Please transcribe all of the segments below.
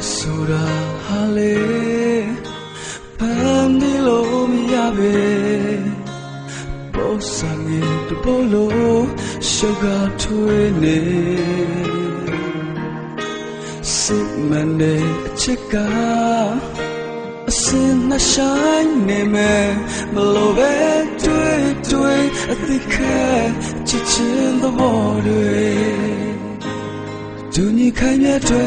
စ်ဆိုတာဟာလေဖမ်းနေလို့မရပဲပေါ်ဆောင်ရတပေါ်လို့ရှုပ်ကထွေးနေစစ်မနဲ့အချစ်ကအစင်နှဆိုင်နေမယ်မလို့ပဲတွေ့တွေ့အသိခဲချစ်ချင်းသဘောတွေဒုညခိုင်မြတ်တွေ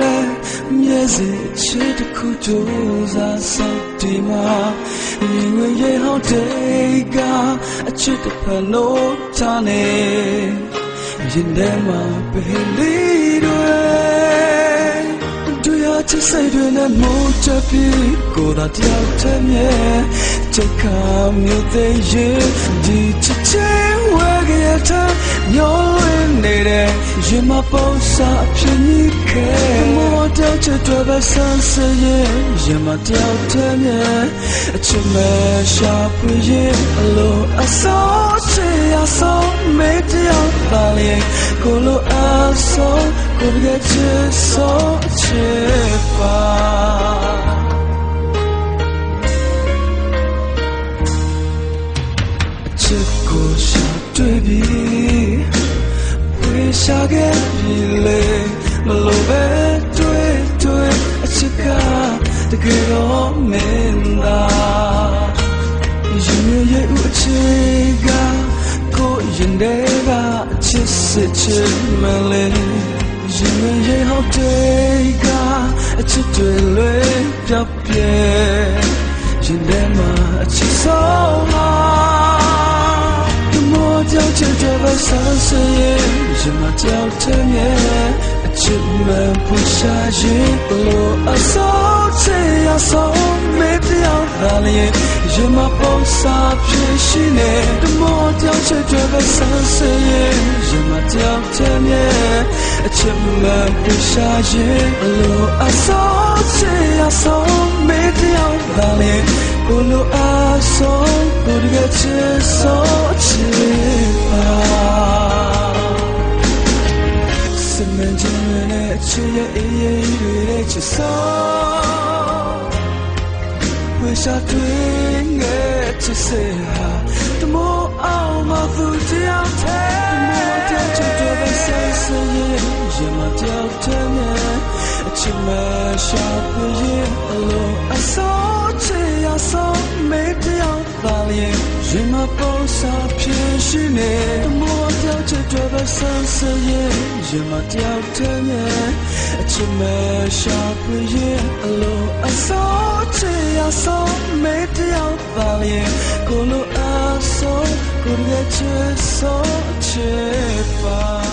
လဲ မျက်စိချစ်တစ်ခုကြိုးစားစောင့်ဒီမှာရင်ဝင်ရဟောင်းတေကအချစ်တစ်ဖက်လို့ထားနေရင်ထဲမှာပဲလေးတွေတွေ့ရချစ်စိတ်တွေနဲ့မုန်းချက်ပြီးကိုယ်သာတယောက်တည်းမြဲချက်ခါမြို့သေးရင်ဒီချစ်ချင်ဝဲကြရတဲ့မျောလွင်နေတဲ့ရင်မပုံစားအဖြစ်ကြီးခဲမော တောက်ချက်တွေပဲဆန်းစရင်ရင်မတယောက်တည်းမြဲအချစ်မဲ့ရှာဖွေရင်အလိုအစောချေရဆုံးမေတ္တယောက်ပါလေကိုလိုအဆုံးကိုပြည့်ချစ်ဆုံးချစ်ပါချစ်ကိုရှာတွေ့ပြီးဝေးရှာခဲ့ ကယ်တော့မင်းသားရင်ရဲ့ဥအချစ်ကကိုရင်တဲ့ကအချစ်စစ်ချစ်မလဲရင်ရဲ့ဟောက်တဲ့ကအချစ်တွေလွဲပြောက်ပြဲ ရဲ့ရင်မကြောက်တဲ့ရဲ့အချစ်မှန်ပူရှာရင်ဘလို့အစိုးချင်ရဆုံးမေတ္တာသာလျင်ရင်မပုံစားဖြစ်ရှိနေ The more ကြောက်ချင်တဲ့ပဲဆန်းစရဲ့ရင်မကြောက်တဲ့ရဲ့အချစ်မှန်ပူရှာရင် ရဲ့ချစ်ဆုံးဝေရှာတွေငယ်ချစ်စေဟာတမောအောင်မသူတယောက်တည်းတမောတဲ့ချစ်တွေပဲဆက်စရဲ့ရင်မတယောက်တည်းနဲ့အချစ်မရှာဖွေရင်အလိုအစိုးချစ်ရဆုံးမေတ္တာပါ လျင်ရင်မပေါ်စားဖြစ်ရှိနေတမောတယောက်ချစ်တွေပဲဆက်စရဲ့ရင်မတယောက်တည်းနဲ့အချစ်မရှာဖွေရင်အလိုအစိုးချစ်ရဆုံးမေတ္တာပါလျင်ကိုလိုအဆုံးကိုရဲ့ချစ်ဆုံးချစ်ပါ